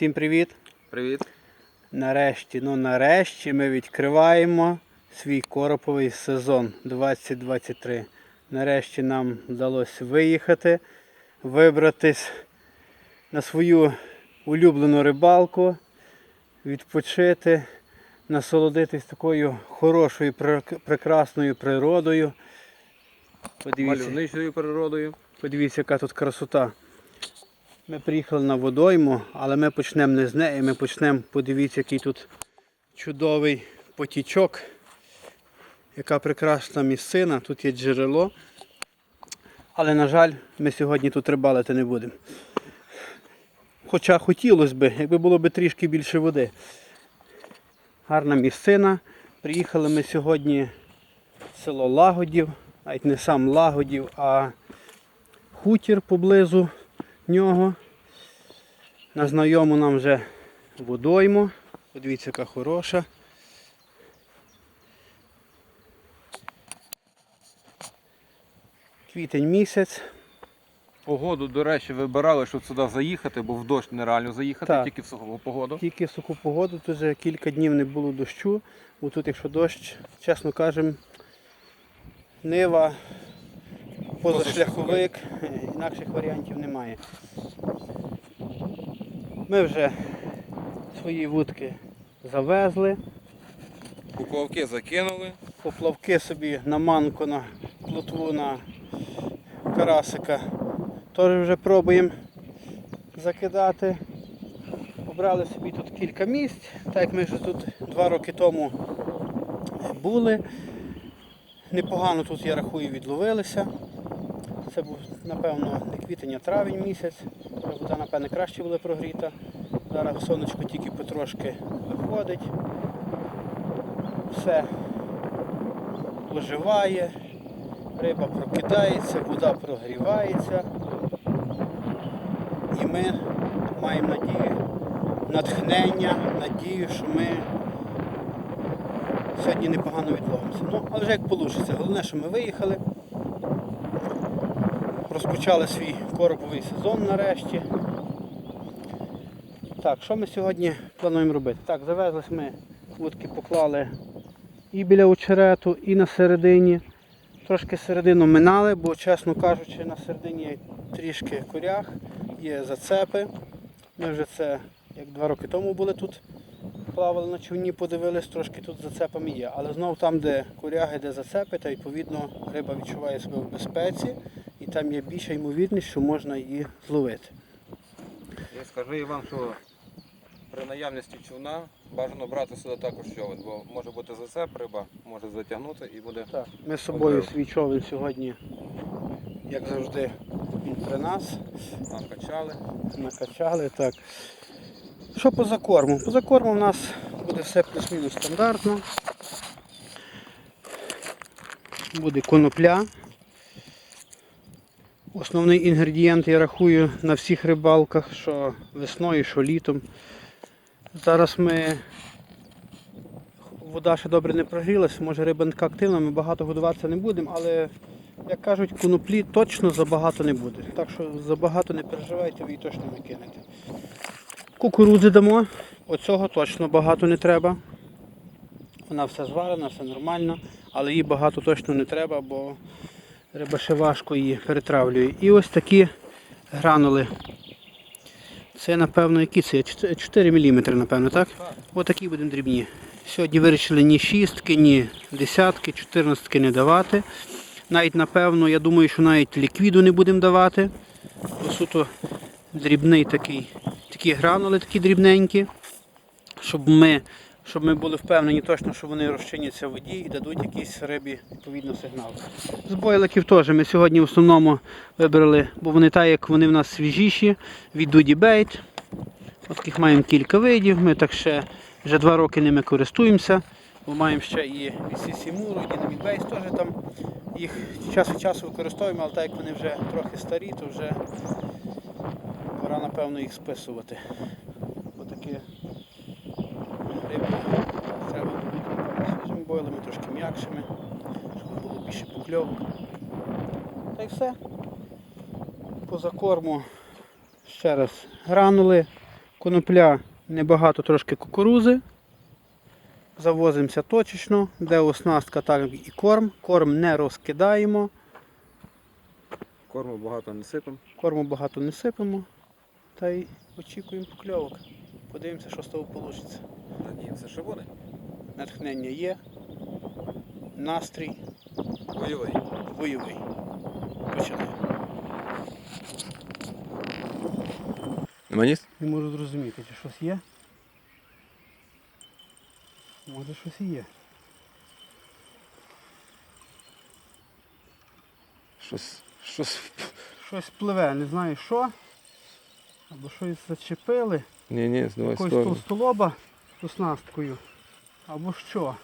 Всім привіт! Привіт. Нарешті, ну нарешті ми відкриваємо свій короповий сезон 2023. Нарешті нам вдалося виїхати, вибратись на свою улюблену рибалку, відпочити, насолодитись такою хорошою, прекрасною природою. Подивіться, Мальовничою природою. Подивіться, яка тут красота. Ми приїхали на водойму, але ми почнемо не з неї, ми почнемо, подивіться, який тут чудовий потічок. Яка прекрасна місцина, тут є джерело. Але, на жаль, ми сьогодні тут рибалити не будемо. Хоча хотілося б, якби було б трішки більше води. Гарна місцина. Приїхали ми сьогодні в село Лагодів, навіть не сам Лагодів, а хутір поблизу нього. На знайому нам вже водойму. Подивіться, яка хороша. Квітень місяць. Погоду, до речі, вибирали, щоб сюди заїхати, бо в дощ нереально заїхати, Так. тільки в сухову погоду. Тільки в суху погоду, тут вже кілька днів не було дощу. Бо тут, якщо дощ, чесно кажемо, нива, позашляховик, інакших варіантів немає. Ми вже свої вудки завезли, Поплавки закинули. поплавки собі на манку, на плотву, на карасика. Теж вже пробуємо закидати. Обрали собі тут кілька місць, так як ми вже тут два роки тому були. Непогано тут, я рахую, відловилися. Це був, напевно, не квітень, а травень місяць. Вода, напевно, краще була прогріта. Зараз сонечко тільки потрошки виходить. Все оживає, риба прокидається, вода прогрівається. І ми маємо надію, натхнення, надію, що ми сьогодні непогано відловимося. Ну, але вже як вийде. Головне, що ми виїхали. Розпочали свій короповий сезон нарешті. Так, що ми сьогодні плануємо робити? Так, завезлись ми, вудки поклали і біля очерету, і на середині. Трошки середину минали, бо, чесно кажучи, на середині трішки корях, є зацепи. Ми вже це як два роки тому були тут, плавали на човні, подивились, трошки тут зацепами є. Але знову там, де коряги, де зацепи, та відповідно риба відчуває себе в безпеці там є більша ймовірність, що можна її зловити. Я скажу і вам, що при наявності човна бажано брати сюди також човен, бо може бути зацеп, риба може затягнути і буде. Так, ми з собою свій човен сьогодні, як завжди, він при нас. Накачали. накачали. Так. Що по закорму? По закорму у нас буде все плюс-мінус стандартно. Буде конопля. Основний інгредієнт я рахую на всіх рибалках, що весною, що літом. Зараз ми вода ще добре не прогрілася, може риба не така активна, ми багато годуватися не будемо, але як кажуть, коноплі точно забагато не буде. Так що забагато не переживайте, ви її точно не кинете. Кукурудзи дамо, оцього точно багато не треба. Вона все зварена, все нормально, але їй багато точно не треба, бо риба ще важко її перетравлює. І ось такі гранули. Це, напевно, які це? 4 мм, напевно, так? Так. Отакі будемо дрібні. Сьогодні вирішили ні шістки, ні десятки, чотирнадцятки не давати. Навіть, напевно, я думаю, що навіть ліквіду не будемо давати. Бо суто дрібний такий, такі гранули такі дрібненькі, щоб ми, щоб ми були впевнені точно, що вони розчиняться в воді і дадуть якийсь рибі відповідно сигнал. З бойликів теж ми сьогодні в основному вибрали, бо вони так, як вони в нас свіжіші, від Bait. От таких маємо кілька видів, ми так ще вже два роки ними користуємося. Бо маємо ще і від Сісімуру, і Dynamite Base теж там їх час від часу використовуємо, але так як вони вже трохи старі, то вже пора напевно їх списувати. Отакі треба свіжими бойлами, трошки м'якшими, щоб було більше покльовок. Та й все. По закорму ще раз гранули, Конопля небагато трошки кукурузи. Завозимося точечно, де оснастка, так і корм. Корм не розкидаємо, Корму багато не сипемо. корму багато не сипемо. Та й очікуємо покльовок. Подивимося, що з того вийде. Надіємося, що буде. Натхнення є, настрій Бойовий. бойовий. Починаємо. Нема? Не можу зрозуміти, чи щось є. Може щось і є. Щось. Щось. Щось пливе, не знаю що. Або щось зачепили. Ні, ні, здавай Якоюсь сторону. Оснасткою. Або що.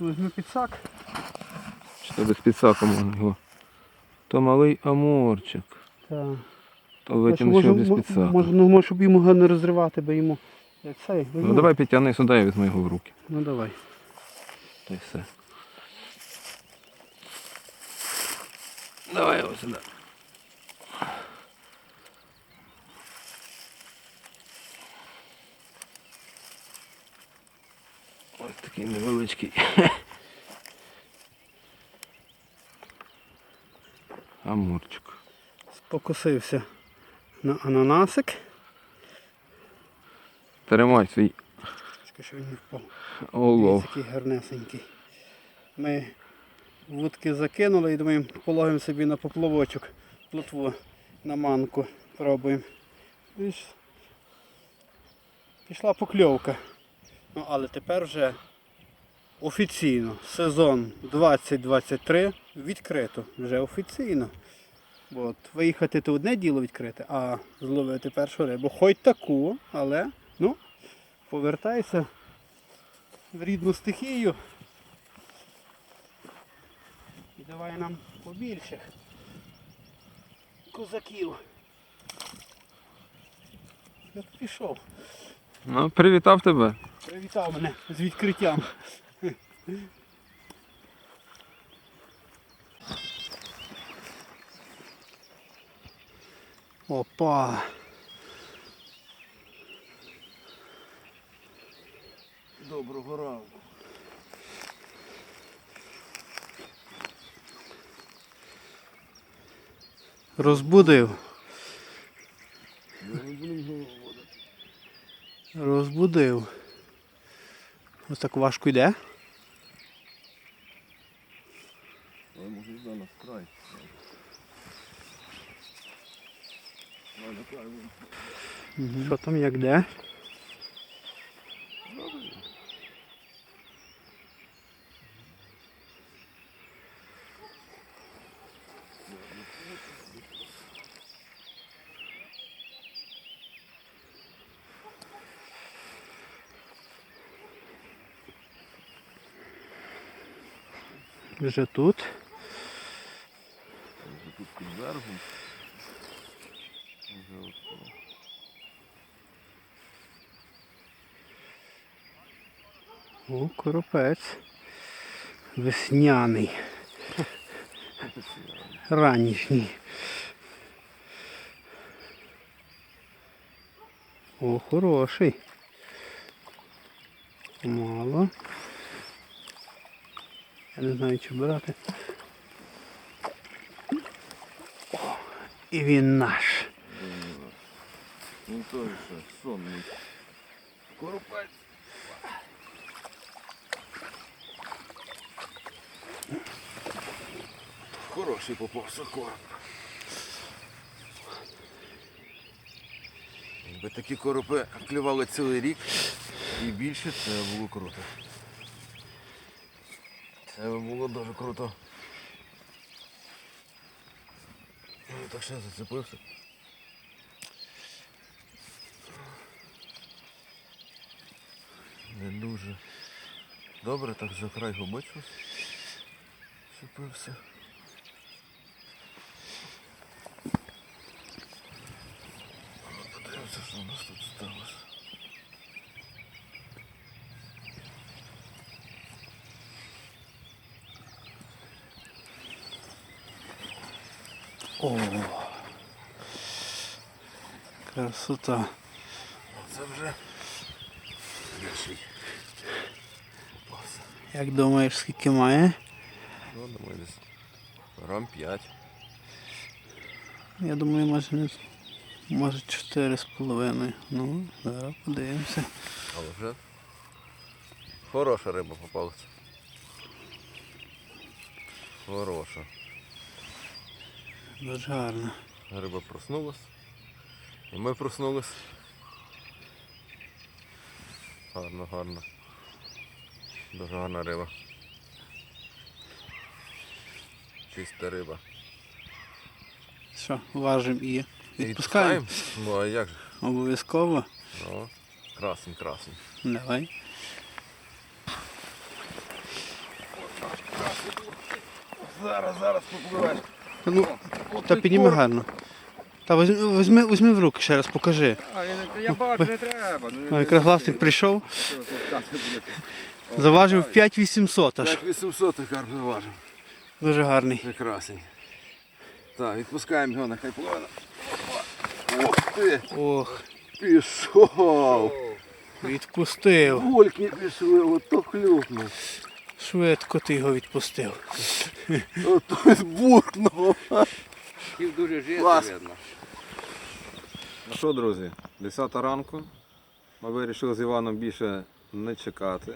Візьми підсак. Чи то без підсаку можна його. То малий амурчик. Так. То витягнеш його без підсаку. може, ну, може, щоб йому не розривати, бо йому. Як цей. Ну давай підтягни сюди, я візьму його в руки. Ну давай. Та й все. Давай його сюди. Ось такий невеличкий. Амурчик. Покосився на ананасик. Тримай свій що він не впав. олов. Який гарнесенький. Ми вудки закинули і думаємо, пологимо собі на поплавочок плотву на манку. Пробуємо. Пішла покльовка. Ну, але тепер вже офіційно сезон 2023 відкрито. Вже офіційно. От, виїхати то одне діло відкрите, а зловити першу рибу. Хоч таку, але ну, повертайся в рідну стихію. І давай нам побільше козаків. Як пішов. Ну, привітав тебе. Привітав мене з відкриттям. Опа. Доброго ранку. Розбудив. Розбудив. Ось так важко йде. Але може йде на край. Що там як де? Вже тут. Тут під берегом. Вже от, О, коропець. Весняний. Ранішній. О, хороший. Мало. Я не знаю, чи брати. О, і він наш. Ну той ще сонний. Коропець. Хороший попався короб. Якби такі коропи клювали цілий рік і більше, це було круто. Це було дуже круто. Ну, Так що я зацепився. Не дуже. Добре, так за край щось. Зацепився. Подивимося, що у нас тут сталося. О, красота. Це вже більший. Як думаєш, скільки має? Ну, думаю, десь грам 5. Я думаю, може не може 4,5. Ну, зараз подивимося. Але вже хороша риба попалася. Хороша. Дуже гарно. Риба проснулась. І ми проснулись. Гарно, гарно. Дуже гарна риба. Чиста риба. Що, важимо і відпускаємо? Ну а як же? Обов'язково. Ну, красень, красень. Давай. Зараз, зараз попливаєш. Ну, та підніми гарно. Та візьми, візьми, в руки ще раз, покажи. А, я, я бачу, не треба. Ну, якраз власник прийшов, заважив 5800 аж. 5800 карп заважив. Дуже гарний. Прекрасний. Так, відпускаємо його, нехай пливе. Ух ти! Ох, Пішов! відпустив. Бульки пішли, ото хлюпнув. Швидко ти його відпустив. Ото буркнув. Хотів дуже жити, Клас. видно. Ну що, друзі, 10 ранку. Ми вирішили з Іваном більше не чекати,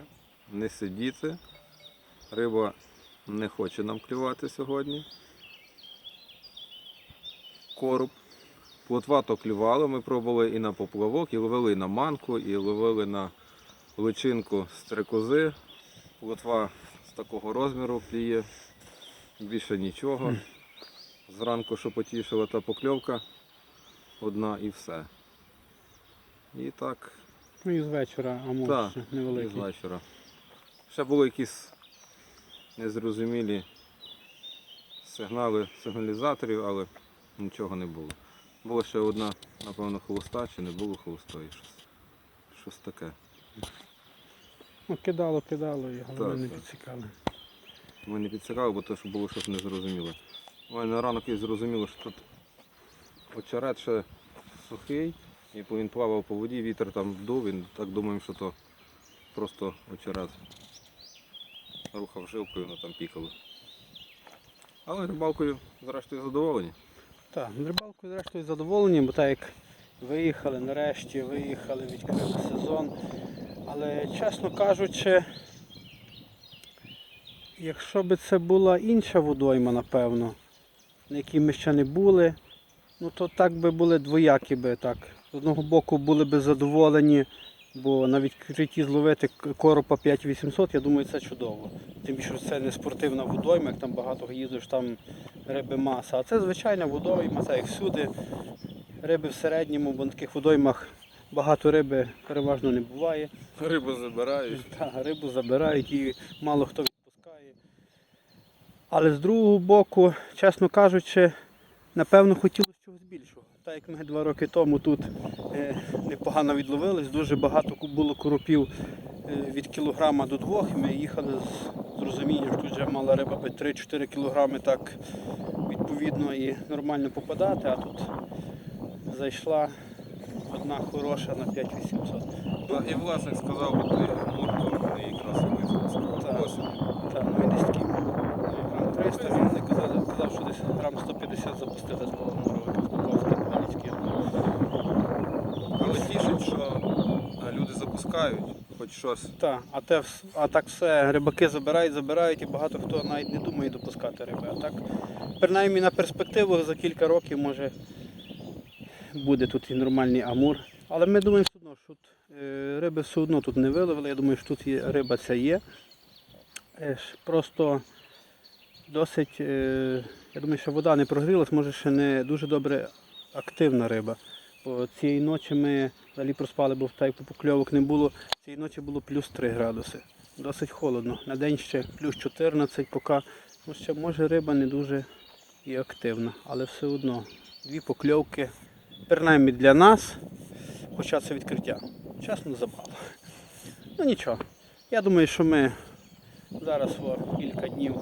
не сидіти. Риба не хоче нам клювати сьогодні. Короб. Плотва то клювала, ми пробували і на поплавок, і ловили і на манку, і ловили на личинку стрекози. Плотва з такого розміру клює, більше нічого. Зранку, що потішила та покльовка, одна і все. І так, Ну і з вечора, а може ще і з вечора. Ще були якісь незрозумілі сигнали сигналізаторів, але нічого не було. Була ще одна, напевно, холоста, чи не було холостої. Щось, щось таке. Ну, кидало, кидало, і головне Так, не підсікали. Ми не підсирали, бо те, що було щось незрозуміле. Ой, на ранок я зрозуміло, що тут очерет ще сухий, і він плавав по воді, вітер там дув, і так думаємо, що то просто очерет рухав жилкою, воно там пікало. Але рибалкою, зрештою, задоволені. Так, рибалкою зрештою задоволені, бо так як виїхали, нарешті виїхали, відкрили сезон. Але чесно кажучи, якщо б це була інша водойма, напевно, на якій ми ще не були, ну то так би були двоякі би так. З одного боку були б задоволені, бо на відкритті зловити коропа 5800, я думаю, це чудово. Тим більше це не спортивна водойма, як там багато їздиш, там риби маса. А це звичайна водойма, це як всюди. Риби в середньому, бо на таких водоймах багато риби переважно не буває. Рибу забирають. Та, рибу забирають і мало хто відпускає. Але з другого боку, чесно кажучи, напевно хотілося чогось більшого. Так як ми два роки тому тут е, непогано відловились, дуже багато було коропів е, від кілограма до двох. Ми їхали з, розумінням, що тут вже мала риба би 3-4 кілограми так відповідно і нормально попадати, а тут зайшла одна хороша на 5800. І власник сказав, мурку якраз і. Ось. Так, ну він десь такий грам 300, він казав, казав, що десь грам 150 запустили з Поломорова, як Але тішить, що е, люди запускають хоч щось. Так, а, те, а так все, рибаки забирають, забирають і багато хто навіть не думає допускати риби. А так, принаймні на перспективу за кілька років може буде тут і нормальний амур. Але ми думаємо все одно, що тут, е, риби все одно тут не виловили. Я думаю, що тут є, риба ця є. Е, Просто досить, е, я думаю, що вода не прогрілась, може ще не дуже добре активна риба. Бо цієї ночі ми взагалі проспали, бо так покльовок не було. Цієї ночі було плюс 3 градуси. Досить холодно. На день ще плюс 14, поки ну, ще може риба не дуже і активна, але все одно дві покльовки, принаймні для нас, хоча це відкриття. Чесно забава. Ну нічого. Я думаю, що ми зараз о, кілька днів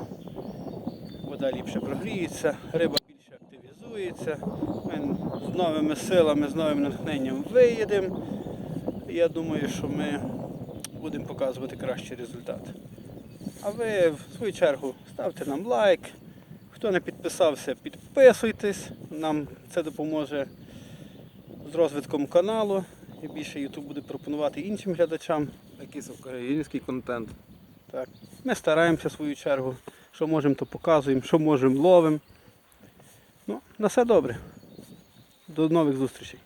вода ліпше прогріється, риба більше активізується. Ми з новими силами, з новим натхненням виїдемо. Я думаю, що ми будемо показувати кращий результат. А ви, в свою чергу, ставте нам лайк. Хто не підписався, підписуйтесь. Нам це допоможе з розвитком каналу. І більше YouTube буде пропонувати іншим глядачам. Якийсь український контент. Так. Ми стараємося в свою чергу. Що можемо, то показуємо, що можемо, ловимо. Ну, на все добре. До нових зустрічей.